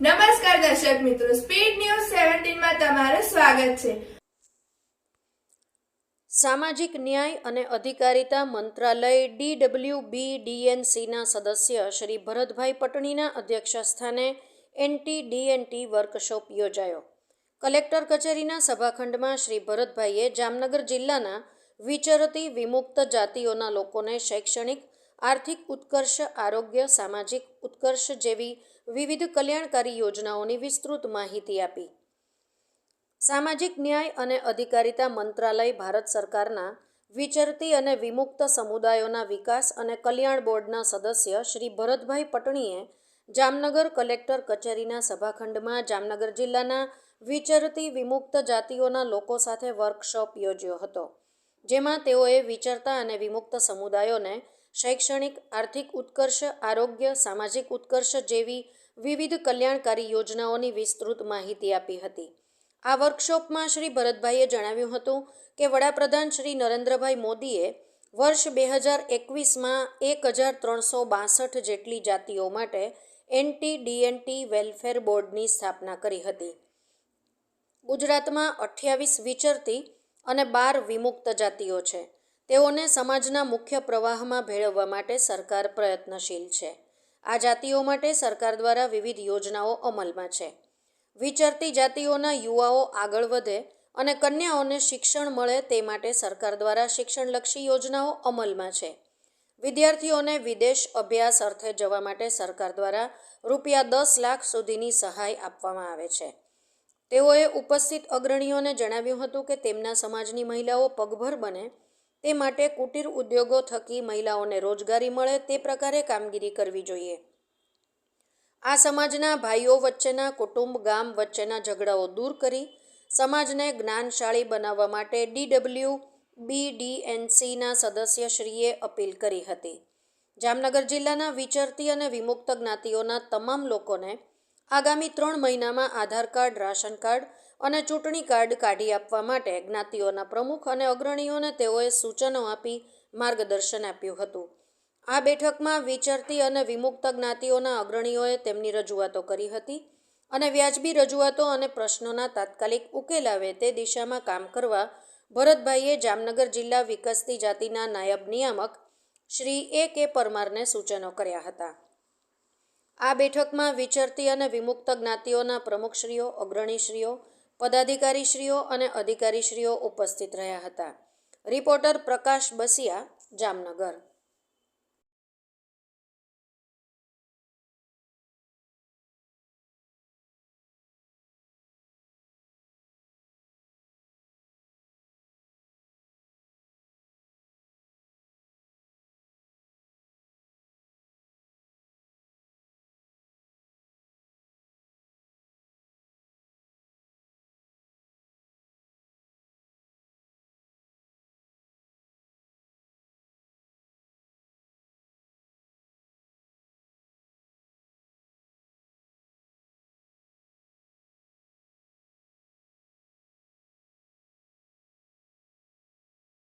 નમસ્કાર દર્શક મિત્રો સ્પીડ ન્યૂઝ સેવન્ટીનમાં તમારું સ્વાગત છે. સામાજિક ન્યાય અને અધિકારિતા મંત્રાલય ડીડબ્લ્યુ સદસ્ય શ્રી ભરતભાઈ પટણીના અધ્યક્ષસ્થાને એનટી ડીએનટી વર્કશોપ યોજાયો. કલેક્ટર કચેરીના સભાખંડમાં શ્રી ભરતભાઈએ જામનગર જિલ્લાના વિચરતી વિમુક્ત જાતિઓના લોકોને શૈક્ષણિક આર્થિક ઉત્કર્ષ, આરોગ્ય, સામાજિક ઉત્કર્ષ જેવી વિવિધ કલ્યાણકારી યોજનાઓની વિસ્તૃત માહિતી આપી. સામાજિક ન્યાય અને અધિકારિતા મંત્રાલય ભારત સરકારના વિચરતી અને વિમુક્ત સમુદાયોના વિકાસ અને કલ્યાણ બોર્ડના સદસ્ય શ્રી ભરતભાઈ પટણીએ જામનગર કલેક્ટર કચેરીના સભાખંડમાં જામનગર જિલ્લાના વિચરતી વિમુક્ત જાતિઓના લોકો સાથે વર્કશોપ યોજ્યો હતો, જેમાં તેઓએ વિચરતા અને વિમુક્ત સમુદાયોને શૈક્ષણિક, આર્થિક ઉત્કર્ષ, આરોગ્ય, સામાજિક ઉત્કર્ષ જેવી વિવિધ કલ્યાણકારી યોજનાઓની વિસ્તૃત માહિતી આપી હતી. આ વર્કશોપમાં શ્રી ભરતભાઈએ જણાવ્યું હતું કે વડાપ્રધાન શ્રી નરેન્દ્રભાઈ મોદીએ વર્ષ બે હજાર એકવીસમાં એક હજાર ત્રણસો બાસઠ જેટલી જાતિઓ માટે એનટી ડીએનટી વેલફેર બોર્ડની સ્થાપના કરી હતી. ગુજરાતમાં અઠ્યાવીસ વિચરતી અને બાર વિમુક્ત જાતિઓ છે. તેઓને સમાજના મુખ્ય પ્રવાહમાં ભેળવવા માટે સરકાર પ્રયત્નશીલ છે. આ જાતિઓ માટે સરકાર દ્વારા વિવિધ યોજનાઓ અમલમાં છે. વિચરતી જાતિઓના યુવાઓ આગળ વધે અને કન્યાઓને શિક્ષણ મળે તે માટે સરકાર દ્વારા શિક્ષણલક્ષી યોજનાઓ અમલમાં છે. વિદ્યાર્થીઓને વિદેશ અભ્યાસ અર્થે જવા માટે સરકાર દ્વારા રૂપિયા દસ લાખ સુધીની સહાય આપવામાં આવે છે. તેઓએ ઉપસ્થિત અગ્રણીઓને જણાવ્યું હતું કે તેમના સમાજની મહિલાઓ પગભર બને તે માટે કુટીર ઉદ્યોગો થકી મહિલાઓને રોજગારી મળે તે પ્રકારે કામગીરી કરવી જોઈએ. આ સમાજના ભાઈઓ વચ્ચેના કુટુંબ, ગામ વચ્ચેના ઝઘડાઓ દૂર કરી સમાજને જ્ઞાનશાળી બનાવવા માટે ડીડબ્લ્યુ બીડીએનસીના સદસ્યશ્રીએ અપીલ કરી હતી. જામનગર જિલ્લાના વિચરતી અને વિમુક્ત જ્ઞાતિઓના તમામ લોકોને આગામી ત્રણ મહિનામાં આધાર કાર્ડ, રાશન કાર્ડ અને ચૂંટણી કાર્ડ કાઢી આપવા માટે જ્ઞાતિઓના પ્રમુખ અને અગ્રણીઓને તેઓએ સૂચનો આપી માર્ગદર્શન આપ્યું હતું. આ બેઠકમાં વિચરતી અને વિમુક્ત જ્ઞાતિઓના અગ્રણીઓએ તેમની રજૂઆતો કરી હતી અને વ્યાજબી રજૂઆતો અને પ્રશ્નોના તાત્કાલિક ઉકેલ આવે તે દિશામાં કામ કરવા ભરતભાઈએ જામનગર જિલ્લા વિકસતી જાતિના નાયબ નિયામક શ્રી એ કે પરમારને સૂચનો કર્યા હતા. આ બેઠકમાં વિચરતી અને વિમુક્ત જ્ઞાતિઓના પ્રમુખશ્રીઓ, અગ્રણીશ્રીઓ, પદાધિકારીશ્રીઓ અને અધિકારીશ્રીઓ ઉપસ્થિત રહ્યા હતા. રિપોર્ટર પ્રકાશ બસિયા, જામનગર.